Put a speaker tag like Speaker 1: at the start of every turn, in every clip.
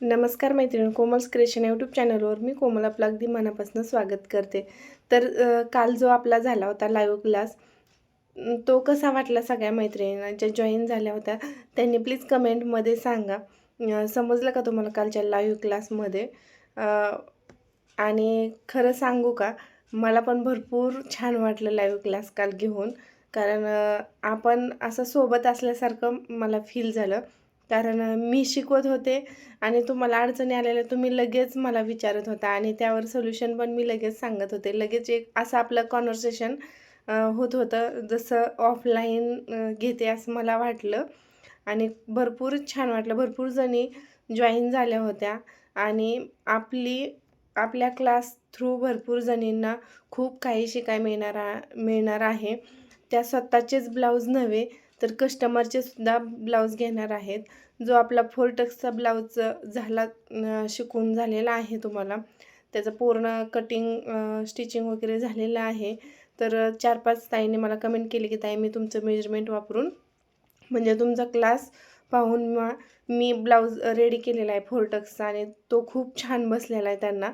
Speaker 1: नमस्कार मैत्रिणी Komal's creation YouTube चॅनलवर मी कोमल आपलं अगदी मनापासून स्वागत करते. तर काल जो आपला झाला होता लाईव्ह क्लास तो कसा वाटला सगळ्या मैत्रिणींना? ज्या जॉईन झाल्या होत्या त्यांनी प्लीज कमेंटमध्ये सांगा. समजलं का तुम्हाला कालच्या लाईव्ह क्लासमध्ये आणि खरं सांगू का? मला पण भरपूर छान वाटलं लाईव्ह क्लास काल घेऊन. कारण आपण असं सोबत असल्यासारखं मला फील झालं. कारण मी शिकवत होते आणि तुम्हाला अडचणी आलेल्या तुम्ही लगेच मला विचारत होता आणि त्यावर सोल्युशन पण मी लगेच सांगत होते. लगेच एक असं आपलं कॉन्व्हर्सेशन होत होतं जसं ऑफलाईन घेते असं मला वाटलं. आणि भरपूर छान वाटलं. भरपूर जणी जॉईन झाल्या होत्या आणि आपली आपल्या क्लास थ्रू भरपूर जणींना खूप काही शिकाय मिळणार मिळणार आहे. त्या स्वतःचेच ब्लाऊज नव्हे तर कस्टमरचे सुद्धा ब्लाऊज घेणार आहेत. जो आपला फोर टक्सचा ब्लाऊज झाला शिकून झालेला आहे तुम्हाला. त्याचं पूर्ण कटिंग स्टिचिंग वगैरे झालेलं आहे. तर चार पाच ताईने मला कमेंट केली की ताई मी तुमचं मेजरमेंट वापरून म्हणजे तुमचा क्लास पाहून मा मी ब्लाऊज रेडी केलेला आहे फोर टक्सचा आणि तो खूप छान बसलेला आहे त्यांना.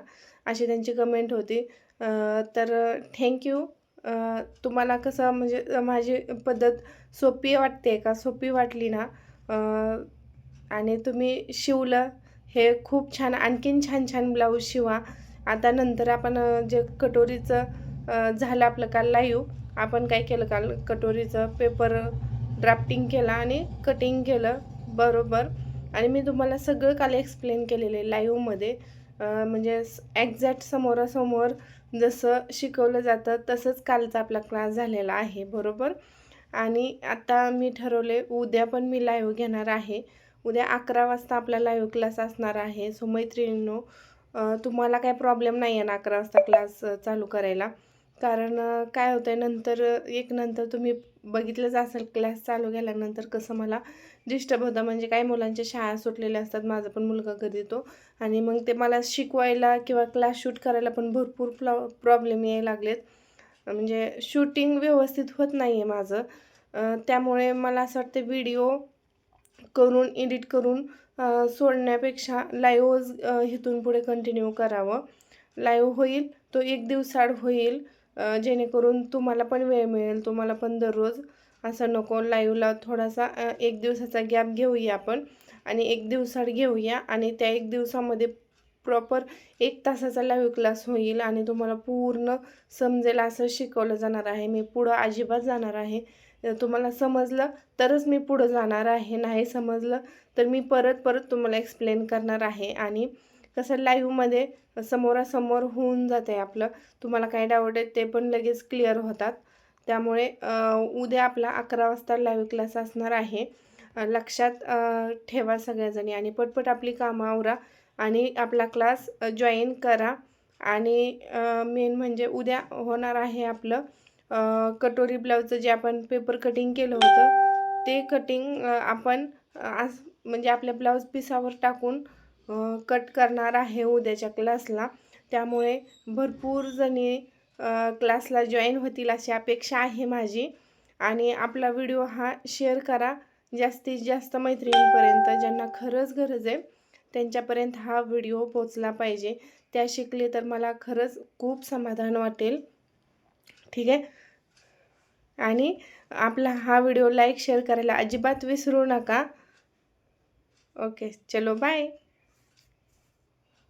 Speaker 1: अशी त्यांची कमेंट होती. तर थँक्यू तुम्हाला कसं म्हणजे माझी पद्धत सोपी वाटते का? सोपी वाटली ना? आणि तुम्ही शिवलं हे खूप छान आणखीन छान छान ब्लाऊज शिवा. आता नंतर आपण जे कटोरीचं झालं आपलं काल लाईव्ह आपण काय केलं काल? कटोरीचं पेपर ड्राफ्टिंग केलं आणि कटिंग केलं बरोबर. आणि मी तुम्हाला सगळं काल एक्सप्लेन केलेलं आहे लाईव्हमध्ये म्हणजे एक्झॅक्ट समोरासमोर जसं शिकवलं जातं तसंच कालचा आपला क्लास झालेला आहे. बरोबर? आणि आता मी ठरवले उद्या पण मी लाईव्ह घेणार आहे. उद्या अकरा वाजता आपला लाईव्ह क्लास असणार आहे. सो मैत्रिणींनो तुम्हाला काय प्रॉब्लेम नाही आहे ना अकरा वाजता क्लास चालू करायला. कारण काय होतं आहे नंतर एक नंतर तुम्ही बघितलंच असेल क्लास चालू केल्यानंतर कसं मला डिस्टर्ब होतं. म्हणजे काही मुलांच्या शाळा सुटलेल्या असतात माझा पण मुलगा कधी येतो. आणि मग ते मला शिकवायला किंवा क्लास शूट करायला पण भरपूर प्रॉ प्रॉब्लेम यायला लागलेत. म्हणजे शूटिंग व्यवस्थित होत नाही आहे माझं त्यामुळे मला असं वाटतं व्हिडिओ करून एडिट करून सोडण्यापेक्षा लाईव्ह इथून पुढे कंटिन्यू करावं. लाईव्ह होईल तो एक दिवसाड होईल. जेणेकरून तुम्हाला पण वेळ मिळेल तुम्हाला पण दररोज असं नको लाईव्हला थोडासा एक दिवसाचा गॅप घेऊया आपण आणि एक दिवसाड घेऊया आणि त्या एक दिवसामध्ये प्रॉपर एक तासाचा लाईव्ह क्लास होईल आणि तुम्हाला पूर्ण समजेल असं शिकवलं जाणार आहे. मी पुढं अजिबात जाणार आहे. तुम्हाला समजलं तरच मी पुढं जाणार आहे. नाही समजलं तर मी परत परत तुम्हाला एक्सप्लेन करणार आहे आणि कसं लाईव्हमध्ये समोरासमोर होऊन जाते आपलं. तुम्हाला काय डाऊट आहेत ते पण लगेच क्लिअर होतात. त्यामुळे उद्या आपला अकरा वाजता लाईव्ह क्लास असणार आहे. लक्षात ठेवा सगळ्याजणी आणि पटपट आपली कामं आवरा आणि आपला क्लास जॉईन करा. आणि मेन म्हणजे उद्या होणार आहे आपलं कटोरी ब्लाऊजचं जे आपण पेपर कटिंग केलं होतं ते कटिंग आपण आस आज म्हणजे आपल्या ब्लाऊज पिसावर टाकून कट करणार आहे उद्याच्या क्लासला त्यामुळे भरपूर जणी क्लासला जॉईन होतील अशी अपेक्षा आहे माझी. आणि आपला व्हिडिओ हा शेअर करा. जास्तीत जास्त मैत्रिणींपर्यंत ज्यांना खरंच गरज आहे त्यांच्यापर्यंत हा व्हिडिओ पोचला पाहिजे. त्या शिकले तर मला खरंच खूप समाधान वाटेल. ठीक आहे? आणि आपला हा व्हिडिओ लाईक शेअर करायला अजिबात विसरू नका. ओके चलो बाय